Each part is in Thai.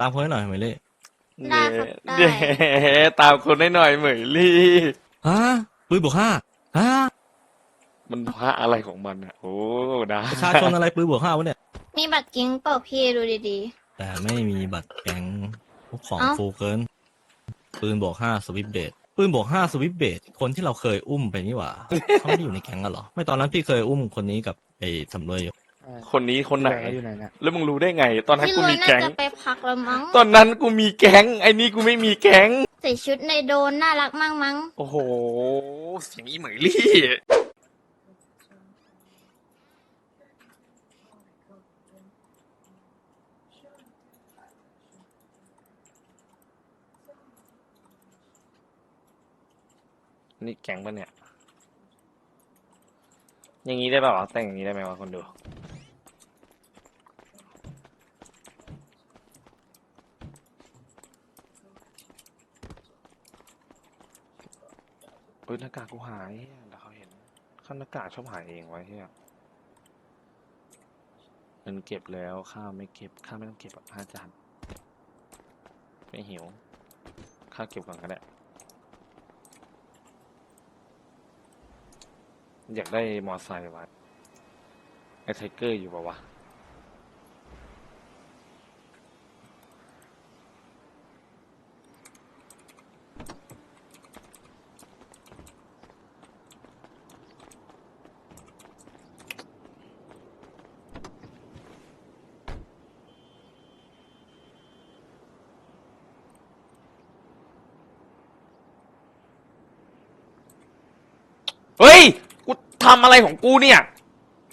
ตามคนให้หน่อยเหมยลี่ได้ครับได้ เย้ตามคนให้หน่อยเหมยลี่ ฮะปืนบวกห้าฮะมันพระอะไรของมันอะ โอ้ได้ประชาชนอะไรปืนบวกห้าวะเนี่ย มีบัตรกิ้งเปล่าพี่ดูดีแต่ไม่มีบัตรแก๊งพวกของเอ้าฟูเกินปืนบวกห้าสวิปเบดปืนบวกห้าสวิปเบดคนที่เราเคยอุ้มไปนี่หว่า เขาไม่ได้อยู่ในแก๊งกันเหรอ ไม่ตอนนั้นพี่เคยอุ้มคนนี้กับไอ้สำรวยอยู่ คนนี้คนไหน อยู่ไหนเนี่ยแล้วมึงรู้ได้ไง ตอนๆนั้นพี่กูลุยมีน่าแก๊งจะไปพักแล้วมั้ง ตอนนั้นกูมีแก๊ง ไอ้นี่กูไม่มีแก๊ง ใส่ชุดในโดนน่ารักมากมั้ง โอ้โห เสียงอีเหมยลี่ นี่แก๊งปะเนี่ย อย่างนี้ได้ป่าวะแต่งอย่างนี้ได้ไหมวะคนดู เฮ้ย หน้ากากกูหายเหี้ยแล้วเขาเห็นข้างหน้ากากชอบหายเองไว้เฮียเงินเก็บแล้วข้าวไม่เก็บข้าวไม่ต้องเก็บอะห้าจานไม่หิวข้าวเก็บก่อนก็ได้อยากได้มอไซค์วะไอไทเกอร์อยู่ปะวะ เฮ้ย กูทำอะไรของกูเนี่ย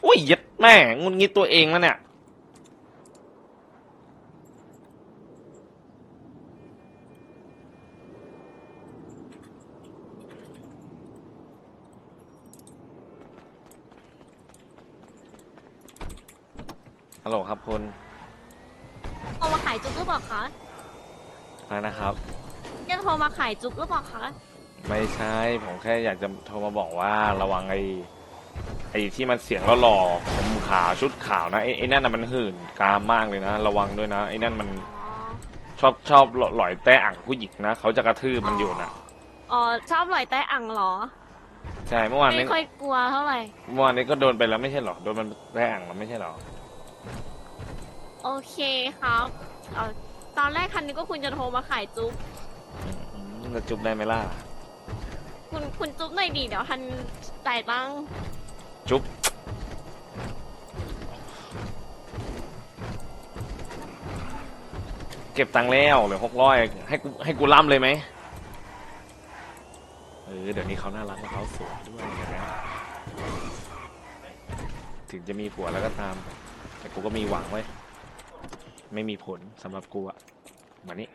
อุ้ยเย็ดแม่งุนงี้ตัวเองแล้วเนี่ย ฮัลโหลครับคุณโทรมาขายจุ๊บหรือเปล่าคะอะไรนะครับจะโทรมาขายจุ๊บหรือเปล่าคะ ไม่ใช่ผมแค่อยากจะโทรมาบอกว่าระวังไอ้ไอ้ที่มันเสียงหล่อๆผมขาวชุดขาวนะไอ้ไอ้นั่นน่ะมันหื่นกามมากเลยนะ ระวังด้วยนะไอ้นั่นมันอ๋อชอบชอบหล่อยแต้อ่างผู้หญิงนะเขาจะกระทืบมันอยู่นะอ๋อชอบลอยใต้อ่างเหรอ ใช่เมื่อวานนี้ไม่ค่อยกลัวเท่าไหร่ เมื่อวานนี้ก็โดนไปแล้วไม่ใช่เหรอโดนมันแต้อ่างแล้วไม่ใช่เหรอโอเคครับเอ่อตอนแรกคันนี้ก็คุณจะโทรมาขายจุ๊บอืมจะจุบได้ไหมล่ะ คุณคุณจุ๊บหน่อยดิเดี๋ยวทันจ่ายตังค์จุ๊บเก็บตังค์แล้วเหลือหกร้อยให้กูให้กูล่ำเลยไหมเออเดี๋ยวนี้เขาน่ารักและเขาสวยด้วยเห็นไหมถึงจะมีผัวแล้วก็ตาม แต่กูก็มีหวังไว้ยไม่มีผลสำหรับกูอะมานี่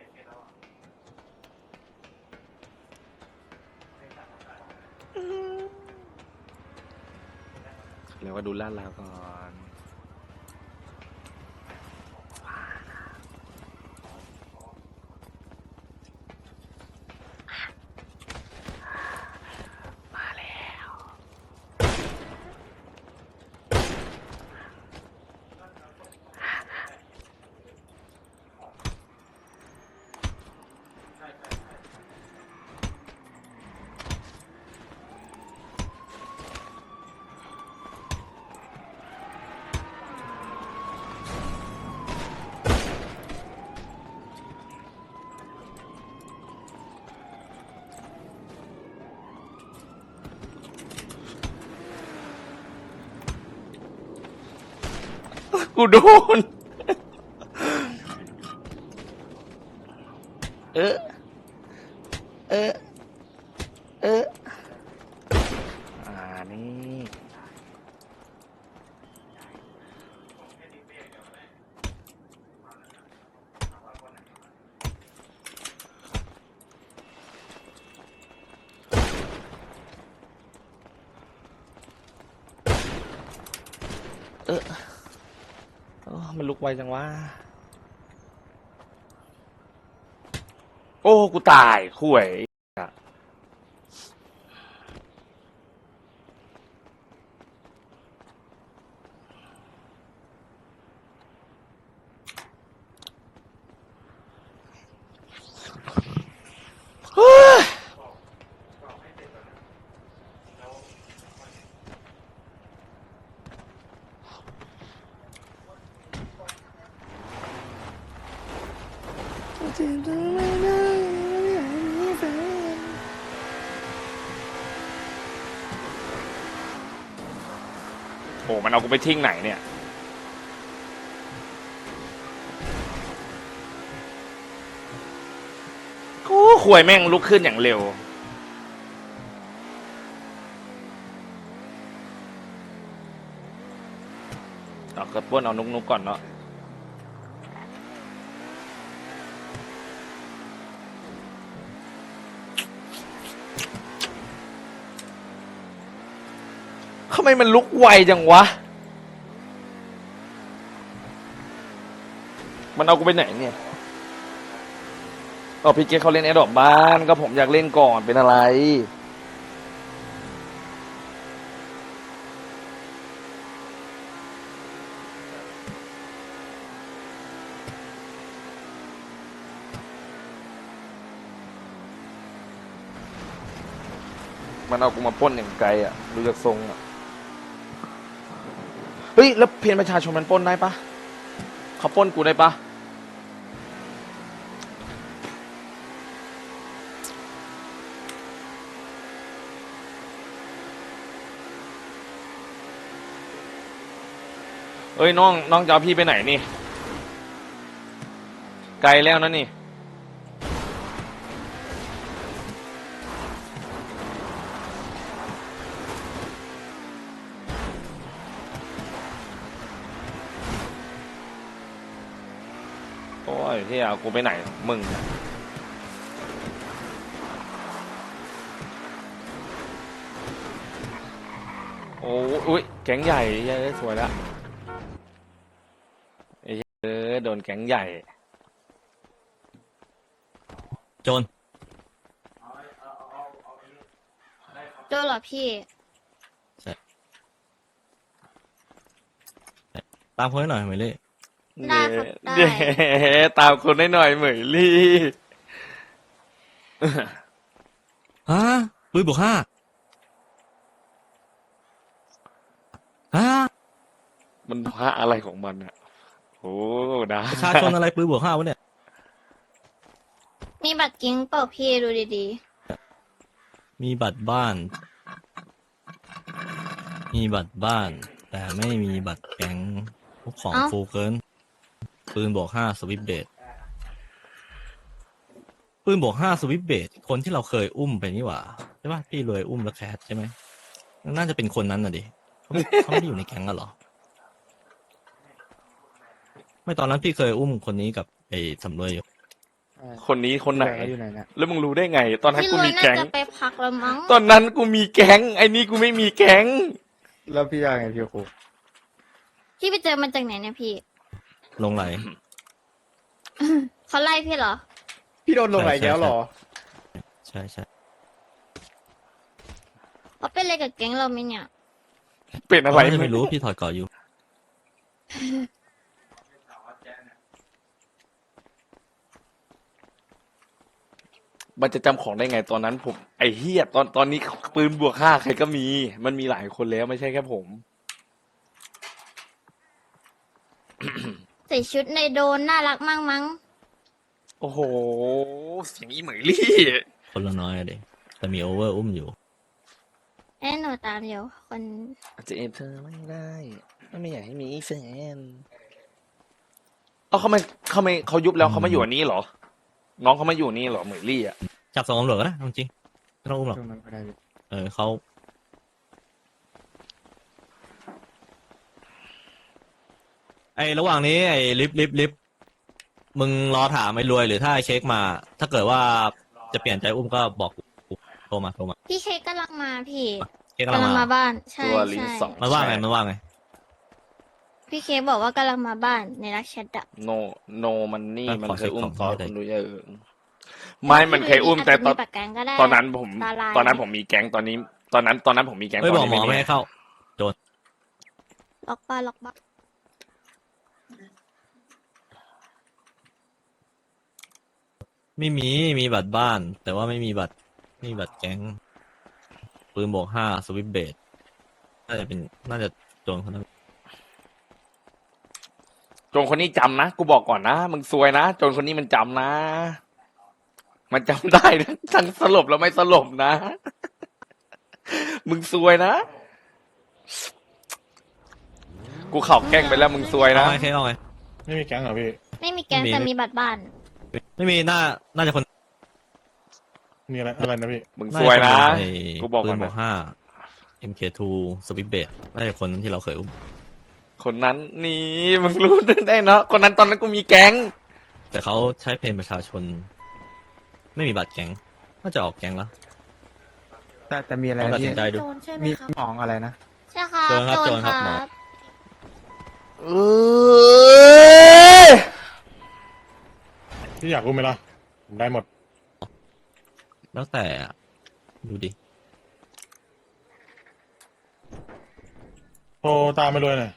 เรีย กว่าดูลาดลาวก่อน กูโดน เออ เออ เออ อ่า นี่ เออ โอ้ มันลุกไวจังวะ โอ้ กูตายข่วยอะ โอ้มันเอากูไปทิ้งไหนเนี่ย กูขวยแม่งลุกขึ้นอย่างเร็ว เอากระป้วนเอานุกนุกๆก่อนเนาะ ทำไมมันลุกไวจังวะ มันเอากูไปไหนเนี่ยอ๋อพี่เกดเขาเล่นแอดดอบบ้าน ก็ผมอยากเล่นก่อนเป็นอะไร มันเอากูมาปล้นอย่างไกลอะ ดูจากทรงอะ เฮ้ย แล้วเพียรประชาชนมันปล้นได้ปะเขาปล้นกูได้ปะเอ้ยน้องน้องจะเอาพี่ไปไหนนี่ ไกลแล้วนะนี่ เอากูไปไหนมึงน่ะโอ้ยอุ้ยแก๊งใหญ่เย้ยสวยละไอ้เหี้ยเออโดนแก๊งใหญ่โจนโจเหรอพี่ ตามคนให้หน่อยเหมยลี่ ได้ครับได้ เย้ตามคนให้หน่อยเหมยลี่ ฮะปืนบวกห้าฮะมันพระอะไรของมันอะโอ้ดาประชาชนอะไรปืนบวกห้าวะเนี่ย มีบัตรกิ้งเปล่าพี่ดูดีมีบัตรบ้าน มีบัตรบ้าน แต่ไม่มีบัตรแก๊งพวกของฟูเกิน ปืนบวกห้าสวิปเบดปืนบวกห้าสวิปเบดคนที่เราเคยอุ้มไปนี่หว่าใช่ป่ะพี่รวยอุ้มแล้วแคสใช่ไหมน่าจะเป็นคนนั้นน่ะดิเขาไม่เขาไม่ได้อยู่ในแก๊งกันเหรอ ไม่ตอนนั้นพี่เคยอุ้มคนนี้กับไอ้สำรวยอยู่ คนนี้คนไหน อยู่ไหนเนี่ยแล้วมึงรู้ได้ไง ตอนๆนั้นพี่กูรวยมีน่าแก๊ง จะไปพักแล้วมั้งตอนนั้นกูมีแก๊ง ไอ้นี่กูไม่มีแก๊ง แล้วพี่ยังไงพี่ครูพี่ไปเจอมันจากไหนเนี่ยพี่ ลงไหล เขาไล่พี่เหรอ พี่โดนลงไหนแก้วเหรอ ใช่ใช่เขาเป็นอะไรกับแก๊งเราไหมเนี่ย เป็นอะไรจะไม่รู้พี่ถอดเก่ออยู่ มันจะจำของได้ไงตอนนั้นผม ไอ้เฮียตอนตอนนี้ปืนบวกห้าใครก็มี มันมีหลายคนแล้วไม่ใช่แค่ผม ใส่ชุดในโดนน่ารักมากมั้ง โอ้โห เสียงอีเหมยลี่คนละน้อยอะเด็แต่มีโอเวอร์อุ้มอยู่ เอ้หนูตามเดี๋ยวคนจะเอ็นเธอไม่ได้ ไม่อยากให้มีแฟนเอาเขาไม่เขาไม่เขายุบแล้วเขามาอยู่อันนี้เหรอ น้องเขามาอยู่นี่เหรอเหมยลี่อะจับสองตำรวจก็ได้เอาจริงไม่ต้องอุ้มหรอกตรงนั้นก็ได้พี่เออเขา ไอ้ระหว่างนี้ไอ้ลิฟต์ลิฟต์ลิฟต์มึงรอถามไอ้รวยหรือถ้าไอ้เช็คมา ถ้าเกิดว่าจะเปลี่ยนใจอุ้มก็บอกกูโทรมาโทรมาพี่เค้กกำลังมาพี่เช็คกำกำลัลังงมามาบ้าน ใช่ตัวลิ้นใช่สองมันว่าไงมันว่าไงพี่เค้กบอกว่ากำลังมาบ้านในรักแชทอะ โนโนมันนี่อะมันขอเคเช็ยคอุ้มของตอนได้คุณดูเยอะไม่มันเคยอุ้มแต่ตอนาจจะปากแกงก็ได้ตอนนั้นผม ตาลาย ตอนนั้นผมมีแก๊งตอนนี้ ตอนนั้น ตอนนั้นผมมีแก๊งไม่ตบออนกนี้หมอไม่มีให้เข้าล็อกบ้านล็อกบ้าน ไม่มี มีบัตรบ้าน แต่ว่าไม่มีบัตรไม่มีบัตรแก๊งปืนบวกห้าสวิปเบดน่าจะเป็นน่าจะโจนคนนั้นโจนคนนี้จำนะ กูบอกก่อนนะ มึงซวยนะ โจนคนนี้มันจำนะ มันจำได้นะทั้งสลบแล้วไม่สลบนะ มึงซวยนะ กูเข่าแกล้งไปแล้วมึงซวยเอานะไงเคเอาไง ไม่มีแก๊งเหรอพี่ ไม่มีแก๊งไม่มี แต่มีบัตรบ้าน ไม่มีน่าน่าจะคนมีอะไรอะไรนะพี่ มึงซวยนะาจคไอ้กูบอกปืก่อนนนะบอกห้า MK2 สวิปเบดน่าจะคนที่เราเคยอุ้มคนนั้นนี่มึงรู้ได้เนาะ คนนั้นตอนนั้นกูมีแก๊ง แต่เขาใช้เพนประชาชน ไม่มีบัตรแก๊งน่าจะออกแก๊งแล้วแต่แต่มีอะไรต้องตัดที่สินใจดู โจรใช่ไหมมีครับของอะไรนะ ใช่ครับโจรครับโจรครับหมอ เออพี่อยากรู้ไหมล่ะผมได้หมด แล้วแต่อะดูดิ โทรตามไปเลยหน่อย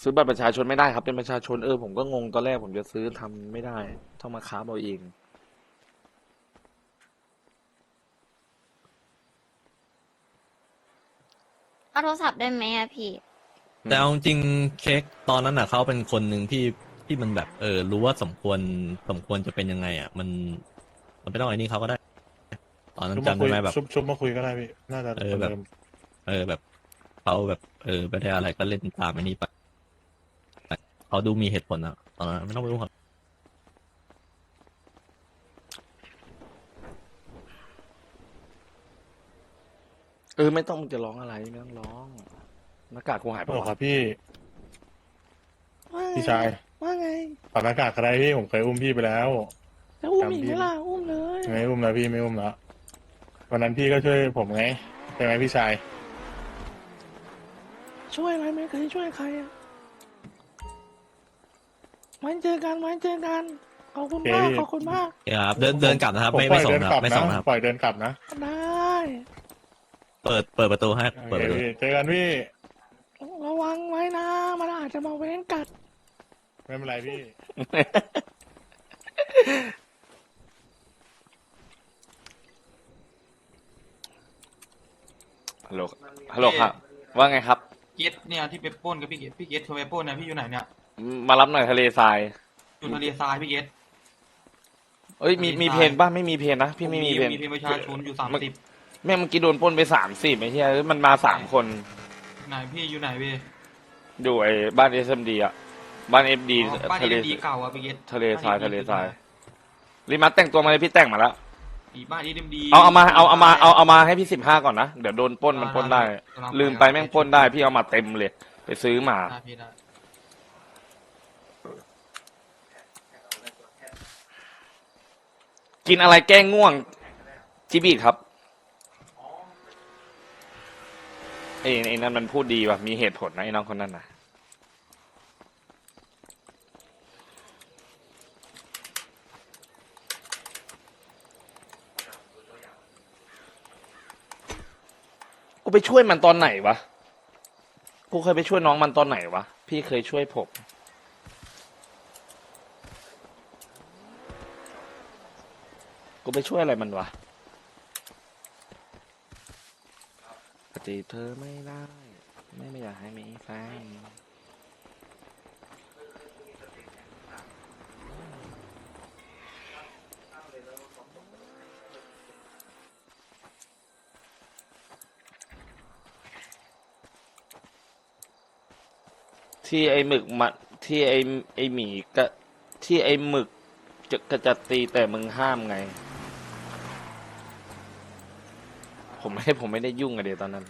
ซื้อบัตรประชาชนไม่ได้ครับเป็นประชาชนเออผมก็งงตอนแรกผมจะซื้อทำไม่ได้ ต้องมาค้าเอาเอง เอาโทรศัพท์ได้ไหมอะพี่อืมแต่เอาจริงๆเค้กตอนนั้นน่ะเขาเป็นคนหนึ่งที่ที่มันแบบเออรู้ว่าสมควรสมควรจะเป็นยังไงอะ มัน มันไม่ต้องไอ้นี่เขาก็ได้ ตอนนั้นชุบจำมาคุได้ยไหมแบบ ชุบชุบมาคุยก็ได้พี่น่าจะเออแบบคนดิมเออแบบเขาแบบ เออไม่ได้อะไรก็เล่นตามไอ้นี่ไปเขาดูมีเหตุผลอะตอนนั้นไม่ต้องไปรู้เขา เออไม่ต้องมึงจะร้องอะไรไม่ต้องร้องหน้ากากกูหายไปโอ้วะครับพี่ พี่ชาย ว่าไงถอดหน้ากากอะไรพี่ผมเคยอุ้มพี่ไปแล้วแล้วอุ้มจำอีกพี่ไหมล่ะอุ้มเลยไม่อุ้มแล้วพี่ไม่อุ้มแล้ววันนั้นพี่ก็ช่วยผมไงใช่ไหมพี่ชาย ช่วยอะไรไม่เคยช่วยใครอะไว้เจอกันไว้เจอกันขอบคุณมากโอเคขอบคุณมากครับเดินเดินกลับนะครับผมไม่ปล่ไม่อยส่งเดินนะกลับ ไม่นะส่งนะครับ ปล่อยเดินกลับนะได้ เปิดเปิดประตูให้โอเปิดเคประตูพี่เจอกันพี่ ระวังไว้นะ มันอาจจะมาเว้นกัด ไม่เป็นไรพี่ ฮัลโหล ฮัลโหลครับ ว่าไงครับ เกตเนี่ยที่ไปปล้นกับพี่เกตพี่เกตโทรไปปล้นนะพี่อยู่ไหนเนี่ยมารับหน่อยทะเลทราย อยู่ทะเลทรายพี่เกต เอ้ย มีทะเลทรายมีเพนป่ะ ไม่มีเพนนะ พี่ไม่มีเพน มีเพนประชาชนอยู่สามสิบ แม่งเมื่อกี้โดนปล้นไปสามสิบไอ้เหี้ยเอ้ยมันมาสามคนไหนพี่อยู่ไหนพี่อยู่ไอ้บ้านเอสเอ็มดีอะ บ้านเอฟดีอ๋อบ้านทะเลเอ็ดีเก่าอะพี่เกตทะเลทรายทะเลทรายรีมัสแต่งตัวมาเลยพี่แต่งมาแล้วอีบ้านเอ็ดีเอาเอามาเอาเอามาเอาเอามาให้พี่สิบห้าก่อนนะเดี๋ยวโดนปล้นมันปล้นได้ได้ได้ ลืมไปแม่งปล้นได้ พี่เอามาเต็มเลย ไปซื้อมา ได้พี่ได้กินอะไรแก้ง่วงจิบีครับ ไอ้ไอ้นั่นมันพูดดีว่ะมีเหตุผลนะไอ้น้องคนนั้นนะกูไปช่วยมันตอนไหนวะ กูเคยไปช่วยน้องมันตอนไหนวะ พี่เคยช่วยผมกูไปช่วยอะไรมันวะปก ติเธอไม่ได้ ไม่ไม่อยากให้มีแฟนที่ไอหมึกมาที่ไอไอหมีกะที่ไอหมึกจะกระจัดตีแต่มึงห้ามไง ผมไม่ผมไม่ได้ยุ่งอะเดียตอนนั้น